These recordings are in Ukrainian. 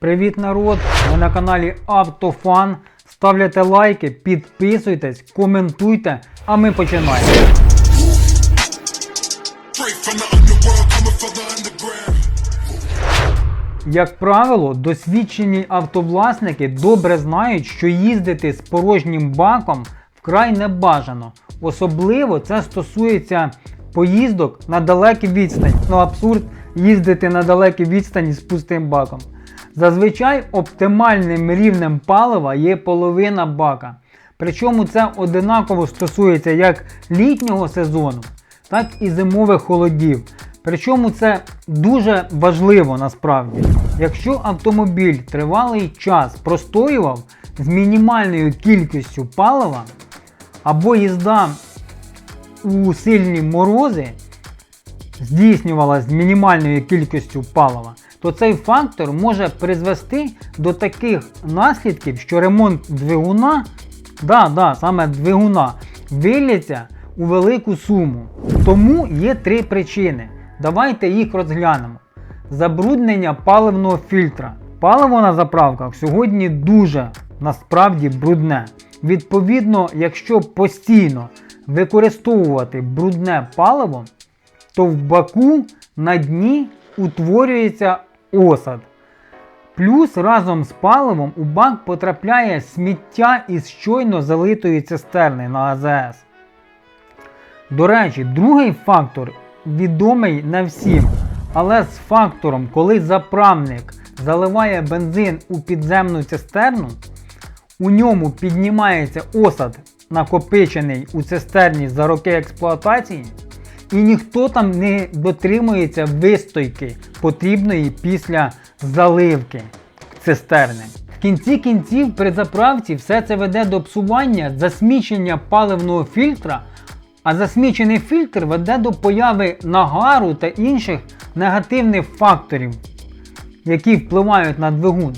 Привіт, народ! Ви на каналі Автофан. Ставляйте лайки, підписуйтесь, коментуйте, а ми починаємо. Як правило, досвідчені автовласники добре знають, що їздити з порожнім баком вкрай не бажано. Особливо це стосується поїздок на далекі відстані. Ну абсурд їздити на далекі відстані з пустим баком. Зазвичай оптимальним рівнем палива є половина бака. Причому це одинаково стосується як літнього сезону, так і зимових холодів. Причому це дуже важливо насправді. Якщо автомобіль тривалий час простоював з мінімальною кількістю палива, або їзда у сильні морози здійснювалася з мінімальною кількістю палива, то цей фактор може призвести до таких наслідків, що ремонт двигуна, да, да, саме двигуна, виліться у велику суму. Тому є три причини. Давайте їх розглянемо. Забруднення паливного фільтра. Паливо на заправках сьогодні дуже насправді брудне. Відповідно, якщо постійно використовувати брудне паливо, то в баку на дні утворюється осад. Плюс разом з паливом у бак потрапляє сміття із щойно залитої цистерни на АЗС. До речі, другий фактор відомий не всім, але з фактором, коли заправник заливає бензин у підземну цистерну, у ньому піднімається осад, накопичений у цистерні за роки експлуатації, і ніхто там не дотримується вистойки потрібної після заливки цистерни. В кінці кінців при заправці все це веде до псування, засмічення паливного фільтра, а засмічений фільтр веде до появи нагару та інших негативних факторів, які впливають на двигун.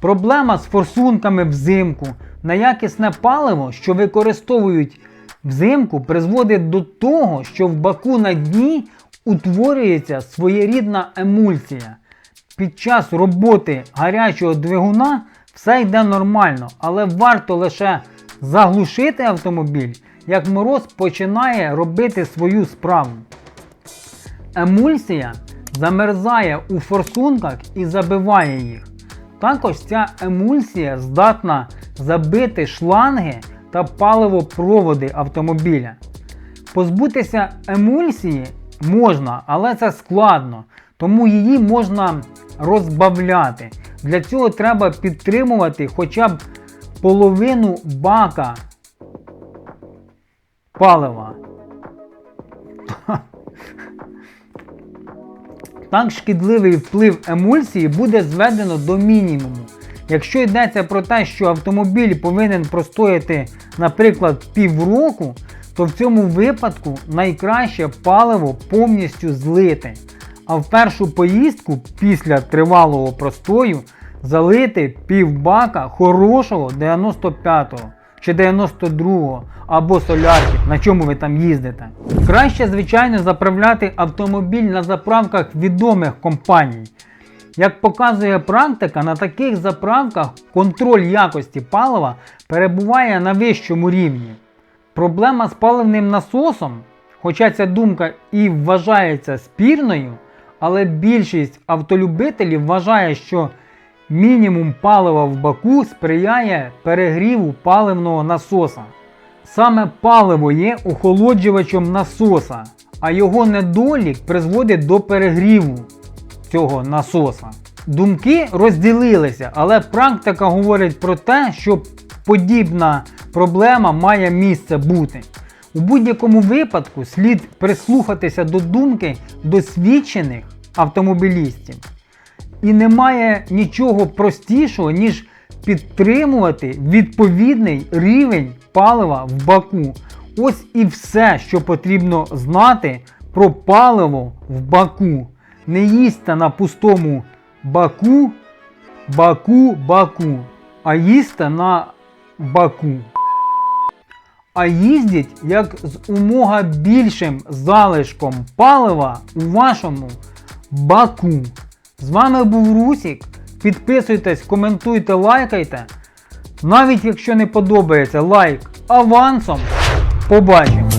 Проблема з форсунками взимку, неякісне паливо, що використовують взимку, призводить до того, що в баку на дні утворюється своєрідна емульсія. Під час роботи гарячого двигуна все йде нормально, але варто лише заглушити автомобіль, як мороз починає робити свою справу. Емульсія замерзає у форсунках і забиває їх. Також ця емульсія здатна забити шланги та паливопроводи автомобіля. Позбутися емульсії можна, але це складно, тому її можна розбавляти. Для цього треба підтримувати хоча б половину бака палива. Так шкідливий вплив емульсії буде зведено до мінімуму. Якщо йдеться про те, що автомобіль повинен простояти, наприклад, півроку, то в цьому випадку найкраще паливо повністю злити. А в першу поїздку після тривалого простою залити півбака хорошого 95-го чи 92-го або солярки, на чому ви там їздите. Краще, звичайно, заправляти автомобіль на заправках відомих компаній. Як показує практика, на таких заправках контроль якості палива перебуває на вищому рівні. Проблема з паливним насосом, хоча ця думка і вважається спірною, але більшість автолюбителів вважає, що мінімум палива в баку сприяє перегріву паливного насоса. Саме паливо є охолоджувачем насоса, а його недолік призводить до перегріву цього насоса. Думки розділилися, але практика говорить про те, що подібна проблема має місце бути. У будь-якому випадку слід прислухатися до думки досвідчених автомобілістів. І немає нічого простішого, ніж підтримувати відповідний рівень палива в баку. Ось і все, що потрібно знати про паливо в баку. Не їсти на пустому баку, баку, баку, а їсти на баку. А їздіть як з умога більшим залишком палива у вашому баку. З вами був Русік. підписуйтесь, коментуйте, лайкайте. Навіть якщо не подобається лайк авансом, побачимо.